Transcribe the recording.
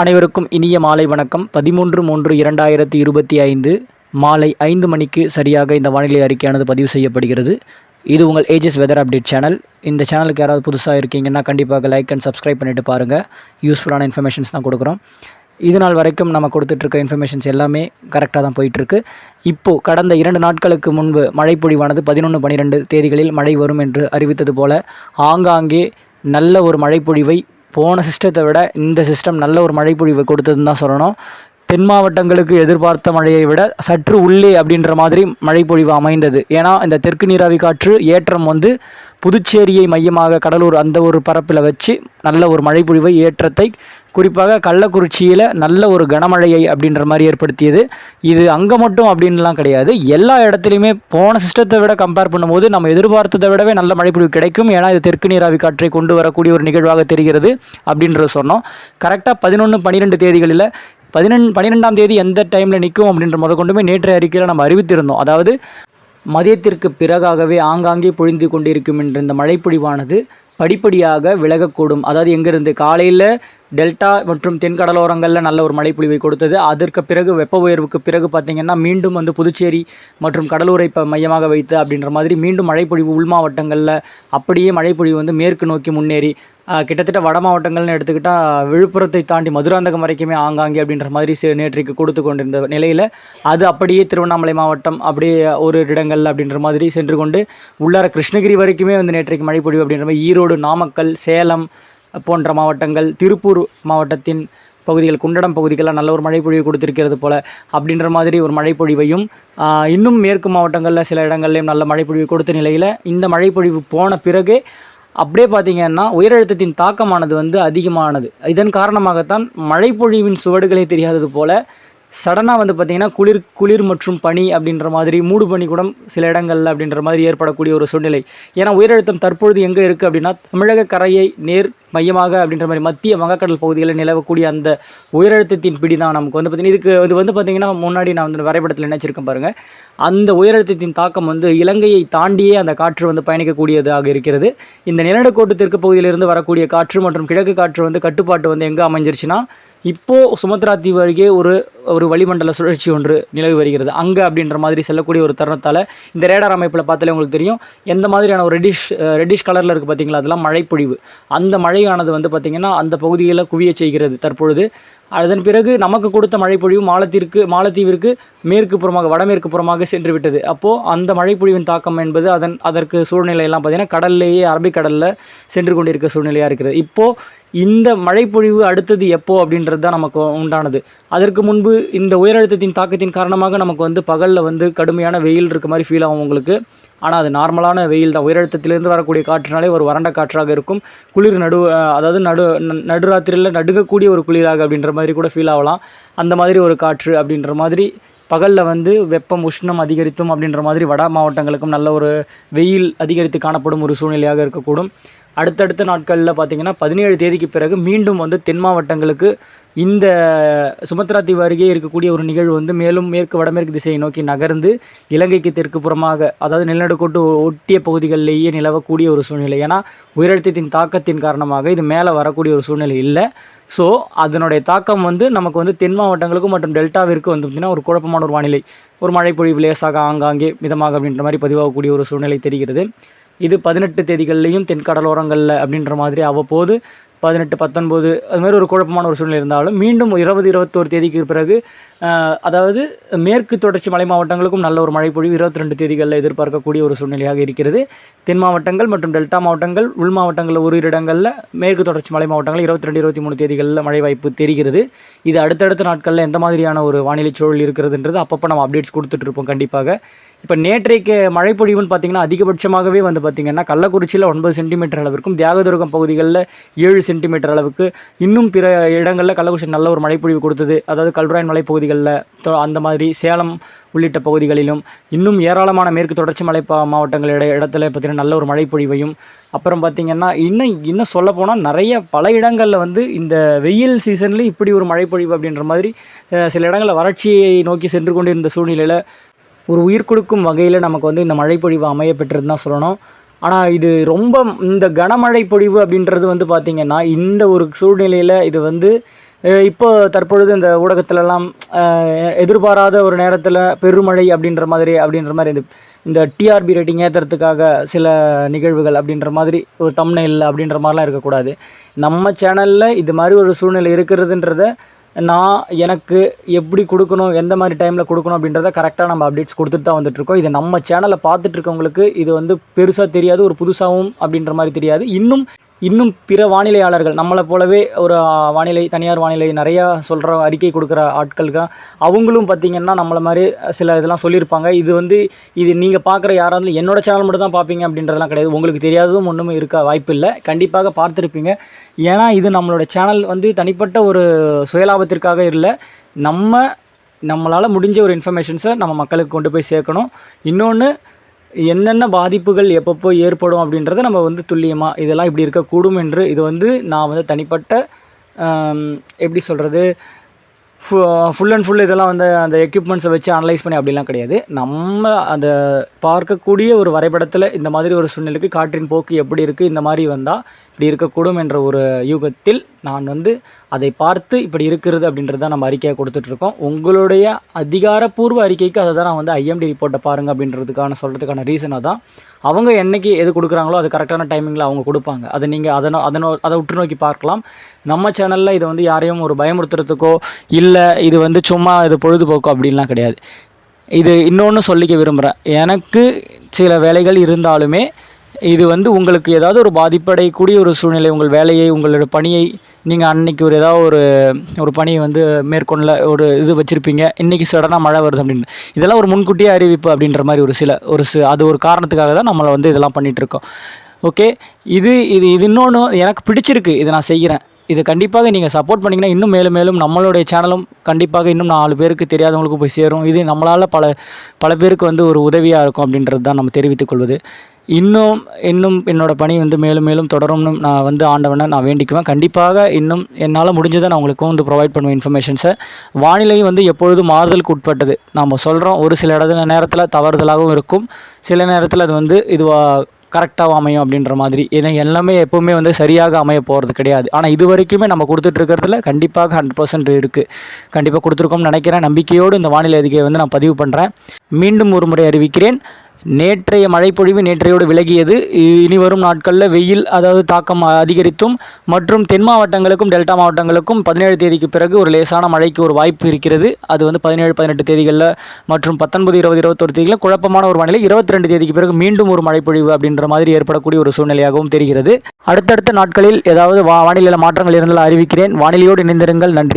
அனைவருக்கும் இனிய மாலை வணக்கம். பதிமூன்று மூன்று இரண்டாயிரத்தி இருபத்தி ஐந்து மாலை ஐந்து மணிக்கு சரியாக இந்த வானிலை அறிக்கையானது பதிவு செய்யப்படுகிறது. இது உங்கள் ஏஜஸ் வெதர் அப்டேட் சேனல் இந்த சேனலுக்கு யாராவது புதுசாக இருக்கீங்கன்னா கண்டிப்பாக லைக் அண்ட் சப்ஸ்கிரைப் பண்ணிட்டு பாருங்கள் யூஸ்ஃபுல்லான இன்ஃபர்மேஷன்ஸ் தான் கொடுக்குறோம். இது நாள் வரைக்கும் நம்ம கொடுத்துட்ருக்க இன்ஃபர்மேஷன்ஸ் எல்லாமே கரெக்டாக தான் போயிட்டுருக்கு. இப்போது கடந்த இரண்டு நாட்களுக்கு முன்பு மழைப்பொழிவானது பதினொன்று பன்னிரெண்டு தேதிகளில் மழை வரும் என்று அறிவித்தது போல ஆங்காங்கே நல்ல ஒரு மழைப்பொழிவை போன சிஸ்டத்தை விட இந்த சிஸ்டம் நல்ல ஒரு மழைப்பொழிவை கொடுத்ததுன்னு தான் சொல்லணும். தென் மாவட்டங்களுக்கு எதிர்பார்த்த மழையை விட சற்று உள்ளே அப்படின்ற மாதிரி மழைப்பொழிவு அமைந்தது. ஏன்னா இந்த தெற்கு நீராவி காற்று ஏற்றம் வந்து புதுச்சேரியை மையமாக கடலூர் அந்த ஒரு பரப்பில் வச்சு நல்ல ஒரு மழைப்பொழிவை ஏற்றத்தை குறிப்பாக கள்ளக்குறிச்சியில் நல்ல ஒரு கனமழையை அப்படின்ற மாதிரி ஏற்படுத்தியது. இது அங்கே மட்டும் அப்படின்லாம் கிடையாது. எல்லா இடத்துலையுமே போன சிஸ்டத்தை விட கம்பேர் பண்ணும்போது நம்ம எதிர்பார்த்ததை விடவே நல்ல மழைப்பொழிவு கிடைக்கும். ஏன்னா இது தெற்கு நீராவி காற்றை கொண்டு வரக்கூடிய ஒரு நிகழ்வாக தெரிகிறது அப்படின்றத சொன்னோம். கரெக்டாக பதினொன்று பன்னிரெண்டு தேதிகளில் பதினெண் பன்னிரெண்டாம் தேதி எந்த டைமில் நிற்கும் அப்படின்ற முத கொண்டுமே நேற்றைய அறிக்கையில் நம்ம அறிவித்திருந்தோம். அதாவது மதியத்திற்கு பிறகாகவே ஆங்காங்கே பொழிந்து கொண்டிருக்கும் என்ற இந்த மழைப்பொழிவானது படிப்படியாக விலகக்கூடும். அதாவது எங்கிருந்து? காலையில் டெல்டா மற்றும் தென்கடலோரங்களில் நல்ல ஒரு மழைப்பொழிவை கொடுத்தது. அதற்கு பிறகு வெப்ப உயர்வுக்கு பிறகு பார்த்திங்கன்னா மீண்டும் வந்து புதுச்சேரி மற்றும் கடலூரை இப்போ மையமாக வைத்து அப்படின்ற மாதிரி மீண்டும் மழைப்பொழிவு உள் மாவட்டங்களில் அப்படியே மழைப்பொழிவு வந்து மேற்கு நோக்கி முன்னேறி கிட்டத்தட்ட வட மாவட்டங்கள்னு எடுத்துக்கிட்டால் விழுப்புரத்தை தாண்டி மதுராந்தகம் வரைக்குமே ஆங்காங்கே அப்படின்ற மாதிரி நேற்றைக்கு கொடுத்து கொண்டிருந்த நிலையில் அது அப்படியே திருவண்ணாமலை மாவட்டம் அப்படியே ஒரு இடங்கள் அப்படின்ற மாதிரி சென்று கொண்டு உள்ளார கிருஷ்ணகிரி வரைக்குமே வந்து நேற்றைக்கு மழைப்பொழிவு அப்படின்ற மாதிரி ஈரோடு நாமக்கல் சேலம் போன்ற மாவட்டங்கள் திருப்பூர் மாவட்டத்தின் பகுதிகள் குண்டடம் பகுதிகளாக நல்ல ஒரு மழைப்பொழிவு கொடுத்திருக்கிறது போல அப்படின்ற மாதிரி ஒரு மழைப்பொழிவையும் இன்னும் மேற்கு மாவட்டங்களில் சில இடங்கள்லையும் நல்ல மழைப்பொழிவு கொடுத்த நிலையில் இந்த மழைப்பொழிவு போன பிறகு அப்படியே பார்த்தீங்கன்னா உயரழுத்தத்தின் தாக்கமானது வந்து அதிகமானது. இதன் காரணமாகத்தான் மழைப்பொழிவின் சுவடுகளே தெரியாதது போல சடனாக வந்து பார்த்திங்கன்னா குளிர் குளிர் மற்றும் பனி அப்படின்ற மாதிரி மூடு பனி கூட சில இடங்களில் அப்படின்ற மாதிரி ஏற்படக்கூடிய ஒரு சூழ்நிலை. ஏன்னா உயரழுத்தம் தற்பொழுது எங்கே இருக்குது அப்படின்னா தமிழக கரையை நேர் மையமாக அப்படின்ற மாதிரி மத்திய வங்கக்கடல் பகுதிகளில் நிலவக்கூடிய அந்த உயரழுத்தத்தின் பிடி தான் நமக்கு வந்து பார்த்திங்கன்னா இதுக்கு இது வந்து பார்த்திங்கன்னா முன்னாடி நான் வந்து வரைபடத்தில் நினச்சிருக்கேன் பாருங்கள் அந்த உயரழுத்தத்தின் தாக்கம் வந்து இலங்கையை தாண்டியே அந்த காற்று வந்து பயணிக்கக்கூடியதாக இருக்கிறது. இந்த நிலநடுக்கோட்டு தெற்கு பகுதியிலிருந்து வரக்கூடிய காற்று மற்றும் கிழக்கு காற்று வந்து கட்டுப்பாட்டு வந்து எங்கே அமைஞ்சிருச்சுன்னா இப்போது சுமத்ரா தீவு அருகே ஒரு ஒரு வளிமண்டல சுழற்சி ஒன்று நிலவி வருகிறது. அங்கே அப்படின்ற மாதிரி செல்லக்கூடிய ஒரு தருணத்தால் இந்த ரேடார் அமைப்பில் பார்த்தாலே உங்களுக்கு தெரியும். எந்த மாதிரியான ஒரு ரெடிஷ் ரெடிஷ் கலரில் இருக்குது பார்த்தீங்களா அதெல்லாம் மழைப்பொழிவு. அந்த மழையானது வந்து பார்த்திங்கன்னா அந்த பகுதியில் குவிய செய்கிறது தற்பொழுது. அதன் பிறகு நமக்கு கொடுத்த மழைப்பொழிவு மாலத்திற்கு மாலத்தீவிற்கு மேற்கு புறமாக வடமேற்கு புறமாக சென்று விட்டது. அப்போது அந்த மழைப்பொழிவின் தாக்கம் என்பது அதன் அதற்கு சூழ்நிலையெல்லாம் பார்த்திங்கன்னா கடல்லேயே அரபிக்கடலில் சென்று கொண்டிருக்க சூழ்நிலையாக இருக்கிறது. இப்போது இந்த மழைப்பொழிவு அடுத்தது எப்போ அப்படின்றது தான் நமக்கு உண்டானது. அதற்கு முன்பு இந்த உயரழுத்தத்தின் தாக்கத்தின் காரணமாக நமக்கு வந்து பகலில் வந்து கடுமையான வெயில் இருக்க மாதிரி ஃபீல் ஆகும் உங்களுக்கு. ஆனால் அது நார்மலான வெயில் தான். உயரழுத்தத்திலிருந்து வரக்கூடிய காற்றுனாலே ஒரு வறண்ட காற்றாக இருக்கும். குளிர் நடு அதாவது நடு ந- நடுராத்திரியில் நடுங்கக்கூடிய ஒரு குளிராக அப்படின்ற மாதிரி கூட ஃபீல் ஆகலாம். அந்த மாதிரி ஒரு காற்று அப்படின்ற மாதிரி பகலில் வந்து வெப்பம் உஷ்ணம் அதிகரித்தும் அப்படின்ற மாதிரி வட மாவட்டங்களுக்கும் நல்ல ஒரு வெயில் அதிகரித்து காணப்படும் ஒரு சூழ்நிலையாக இருக்கக்கூடும். அடுத்தடுத்த நாட்களில் பார்த்தீங்கன்னா பதினேழு தேதிக்கு பிறகு மீண்டும் வந்து தென் மாவட்டங்களுக்கு இந்த சுமத்ரா தீவு அருகே இருக்கக்கூடிய ஒரு நிகழ்வு வந்து மேலும் மேற்கு வடமேற்கு திசையை நோக்கி நகர்ந்து இலங்கைக்கு தெற்கு புறமாக அதாவது நிலநடுக்கோட்டு ஒட்டிய பகுதிகளிலேயே நிலவக்கூடிய ஒரு சூழ்நிலை. ஏன்னா உயரழுத்தத்தின் தாக்கத்தின் காரணமாக இது மேலே வரக்கூடிய ஒரு சூழ்நிலை இல்லை. ஸோ அதனுடைய தாக்கம் வந்து நமக்கு வந்து தென் மாவட்டங்களுக்கும் மற்றும் டெல்டாவிற்கு வந்து பார்த்திங்கன்னா ஒரு குழப்பமான ஒரு வானிலை. ஒரு மழைப்பொழிவு லேசாக ஆங்காங்கே மிதமாக அப்படின்ற மாதிரி பதிவாகக்கூடிய ஒரு சூழ்நிலை தெரிகிறது. இது பதினெட்டு தேதிகள்லையும் தென்கடலோரங்களில் அப்படின்ற மாதிரி அவ்வப்போது பதினெட்டு பத்தொன்பது அது மாதிரி ஒரு குழப்பமான ஒரு சூழ்நிலை இருந்தாலும் மீண்டும் இருபது இருபத்தோரு தேதிக்கு பிறகு அதாவது மேற்கு தொடர்ச்சி மலை மாவட்டங்களுக்கும் நல்ல ஒரு மழைப்பொழிவு இருபத்தி ரெண்டு தேதிகளில் எதிர்பார்க்கக்கூடிய ஒரு சூழ்நிலையாக இருக்கிறது. தென் மாவட்டங்கள் மற்றும் டெல்டா மாவட்டங்கள் உள் மாவட்டங்களில் ஒரு இடங்களில் மேற்கு தொடர்ச்சி மலை மாவட்டங்கள் இருபத்தி ரெண்டு இருபத்தி மூணு தேதிகளில் மழை வாய்ப்பு தெரிகிறது. இது அடுத்தடுத்த நாட்களில் எந்த மாதிரியான ஒரு வானிலை சூழல் இருக்கிறதுன்றது அப்பப்போ நம்ம அப்டேட்ஸ் கொடுத்துட்ருப்போம் கண்டிப்பாக. இப்போ நேற்றைக்கு மழைப்பொழிவுன்னு பார்த்தீங்கன்னா அதிகபட்சமாகவே வந்து பார்த்திங்கன்னா கள்ளக்குறிச்சியில் ஒன்பது சென்டிமீட்டர் அளவிற்கும் தியாகதுர்கம் பகுதிகளில் ஏழு சென்டிமீட்டர் அளவுக்கு இன்னும் பிற இடங்களில் கள்ளக்குறிச்சி நல்ல ஒரு மழைப்பொழிவு கொடுத்தது. அதாவது கல்வராயன் மலைப்பகுதிகளில் அந்த மாதிரி சேலம் உள்ளிட்ட பகுதிகளிலும் இன்னும் ஏராளமான மேற்கு தொடர்ச்சி மலை பா இடத்துல பார்த்திங்கன்னா நல்ல ஒரு மழைப்பொழிவையும் அப்புறம் பார்த்திங்கன்னா இன்னும் இன்னும் சொல்லப்போனால் நிறைய பல இடங்களில் வந்து இந்த வெயில் சீசன்லேயும் இப்படி ஒரு மழைப்பொழிவு அப்படின்ற மாதிரி சில இடங்களில் வறட்சியை நோக்கி சென்று கொண்டிருந்த சூழ்நிலையில் ஒரு உயிர் கொடுக்கும் வகையில் நமக்கு வந்து இந்த மழைப்பொழிவு அமைய பெற்றதுன்னு தான் சொல்லணும். ஆனால் இது ரொம்ப இந்த கனமழை பொழிவு அப்படின்றது வந்து பார்த்திங்கன்னா இந்த ஒரு சூழ்நிலையில் இது வந்து இப்போ தற்பொழுது இந்த ஊடகத்திலலாம் எதிர்பாராத ஒரு நேரத்தில் பெருமழை அப்படின்ற மாதிரி அப்படின்ற மாதிரி இந்த இந்த டிஆர்பி ரேட்டிங் ஏற்றுறதுக்காக சில நிகழ்வுகள் அப்படின்ற மாதிரி ஒரு தம்னையில் அப்படின்ற மாதிரிலாம் இருக்கக்கூடாது. நம்ம சேனலில் இது மாதிரி ஒரு சூழ்நிலை இருக்கிறதுன்றத நான் எனக்கு எப்படி கொடுக்கணும் எந்த மாதிரி டைமில் கொடுக்கணும் அப்படின்றத கரெக்டாக நம்ம அப்டேட்ஸ் கொடுத்துட்டு தான் வந்துட்டுருக்கோம் இது நம்ம சேனலை பார்த்துட்டு இருக்கவங்களுக்கு இது வந்து பெருசாக தெரியாது ஒரு புதுசாகவும் அப்படின்ற மாதிரி தெரியாது. இன்னும் இன்னும் பிற வானிலையாளர்கள் நம்மளை போலவே ஒரு வானிலை தனியார் வானிலை நிறையா சொல்கிற அறிக்கை கொடுக்குற ஆட்களுக்கு அவங்களும் பார்த்திங்கன்னா நம்மளை மாதிரி சில இதெல்லாம் சொல்லியிருப்பாங்க. இது வந்து இது நீங்கள் பார்க்குற இருந்தாலும் என்னோட சேனல் மட்டும் தான் பார்ப்பீங்க அப்படின்றதெல்லாம் கிடையாது. உங்களுக்கு தெரியாததும் ஒன்றும் இருக்க வாய்ப்பு இல்லை. கண்டிப்பாக பார்த்துருப்பீங்க. ஏன்னா இது நம்மளோட சேனல் வந்து தனிப்பட்ட ஒரு சுயலாபத்திற்காக இல்லை. நம்ம நம்மளால் முடிஞ்ச ஒரு இன்ஃபர்மேஷன்ஸை நம்ம மக்களுக்கு கொண்டு போய் சேர்க்கணும். இன்னொன்று என்னென்ன பாதிப்புகள் எப்பப்போ ஏற்படும் அப்படின்றத நம்ம வந்து துல்லியமாக இதெல்லாம் இப்படி இருக்கக்கூடும் என்று இது வந்து நான் வந்து தனிப்பட்ட எப்படி சொல்கிறது ஃபுல் அண்ட் ஃபுல் இதெல்லாம் வந்து அந்த எக்யூப்மெண்ட்ஸை வச்சு அனலைஸ் பண்ணி அப்படிலாம் கிடையாது. நம்ம அந்த பார்க்கக்கூடிய ஒரு வரைபடத்தில் இந்த மாதிரி ஒரு சூழ்நிலைக்கு காற்றின் போக்கு எப்படி இருக்குது இந்த மாதிரி வந்தால் இப்படி இருக்கக்கூடும் என்ற ஒரு யூகத்தில் நான் வந்து அதை பார்த்து இப்படி இருக்கிறது அப்படின்றது தான் நம்ம அறிக்கையாக கொடுத்துட்ருக்கோம் உங்களுடைய அதிகாரப்பூர்வ அறிக்கைக்கு அதை தான் நான் வந்து ஐஎம்டி ரிப்போர்ட்டை பாருங்கள் அப்படின்றதுக்கான சொல்கிறதுக்கான ரீசனாக தான். அவங்க என்னைக்கு எது கொடுக்குறாங்களோ அது கரெக்டான டைமிங்கில் அவங்க கொடுப்பாங்க. அதை நீங்கள் அதனோ அதனோ அதை உற்று நோக்கி பார்க்கலாம். நம்ம சேனலில் இதை வந்து யாரையும் ஒரு பயமுறுத்துறதுக்கோ இல்லை இது வந்து சும்மா இது பொழுதுபோக்கோ அப்படின்லாம் கிடையாது. இது இன்னொன்று சொல்லிக்க விரும்புகிறேன் எனக்கு சில வேலைகள் இருந்தாலுமே இது வந்து உங்களுக்கு ஏதாவது ஒரு பாதிப்படையக்கூடிய ஒரு சூழ்நிலை உங்கள் வேலையை உங்களோட பணியை நீங்கள் அன்னைக்கு ஒரு ஏதாவது ஒரு ஒரு பணியை வந்து மேற்கொள்ள ஒரு இது வச்சுருப்பீங்க. இன்றைக்கி சடனாக மழை வருது அப்படின்னு. இதெல்லாம் ஒரு முன்கூட்டியே அறிவிப்பு அப்படின்ற மாதிரி ஒரு சில ஒரு சு அது ஒரு காரணத்துக்காக தான் நம்மளை வந்து இதெல்லாம் பண்ணிகிட்ருக்கோம் ஓகே இது இது இது இன்னொன்று எனக்கு பிடிச்சிருக்கு. இதை நான் செய்கிறேன். இது கண்டிப்பாக நீங்கள் சப்போர்ட் பண்ணிங்கன்னா இன்னும் மேலும் மேலும் நம்மளுடைய சேனலும் கண்டிப்பாக இன்னும் நாலு பேருக்கு தெரியாதவங்களுக்கு போய் சேரும். இது நம்மளால் பல பல பேருக்கு வந்து ஒரு உதவியாக இருக்கும் அப்படின்றது தான் நம்ம தெரிவித்துக் கொள்வது. இன்னும் இன்னும் என்னோட பணி வந்து மேலும் மேலும் தொடரும்னு நான் வந்து ஆண்டவனை நான் வேண்டிக்குவேன். கண்டிப்பாக இன்னும் என்னால் முடிஞ்சதை நான் உங்களுக்கு வந்து ப்ரொவைட் பண்ணுவேன் இன்ஃபர்மேஷன்ஸை வானிலை வந்து எப்பொழுதும் மாறுதலுக்கு உட்பட்டது? நம்ம சொல்கிறோம் ஒரு சில இடத்துல நேரத்தில் தவறுதலாகவும் இருக்கும். சில நேரத்தில் அது வந்து இதுவாக கரெக்டாக அமையும் அப்படின்ற மாதிரி. ஏன்னா எல்லாமே எப்போவுமே வந்து சரியாக அமைய போகிறது கிடையாது. ஆனால் இது வரைக்குமே நம்ம கொடுத்துட்ருக்கிறதுல கண்டிப்பாக ஹண்ட்ரட் பர்சன்ட் இருக்குது கண்டிப்பாக கொடுத்துருக்கோம்னு நினைக்கிறேன். நம்பிக்கையோடு இந்த வானிலை அறிக்கையை வந்து நான் பதிவு பண்ணுறேன் மீண்டும் ஒரு முறை அறிவிக்கிறேன். நேற்றைய மழைப்பொழிவு நேற்றையோடு விலகியது. இ- இனி வரும் நாட்களில் வெயில் அதாவது தாக்கம் அதிகரித்தும் மற்றும் தென் மாவட்டங்களுக்கும் டெல்டா மாவட்டங்களுக்கும் பதினேழு தேதிக்கு பிறகு ஒரு லேசான மழைக்கு ஒரு வாய்ப்பு இருக்கிறது. அது வந்து பதினேழு பதினெட்டு தேதிகளில் மற்றும் பத்தொன்பது இருபது இருபத்தொரு தேதிகளில் குழப்பமான ஒரு வானிலை இருபத்தி ரெண்டு தேதிக்கு பிறகு மீண்டும் ஒரு மழைப்பொழிவு அப்படின்ற மாதிரி ஏற்படக்கூடிய ஒரு சூழ்நிலையாகவும் தெரிகிறது. அடுத்தடுத்த நாட்களில் ஏதாவது வானிலையில் மாற்றங்கள் இருந்தால் அறிவிக்கிறேன். வானிலையோடு இணைந்திருங்கள். நன்றி.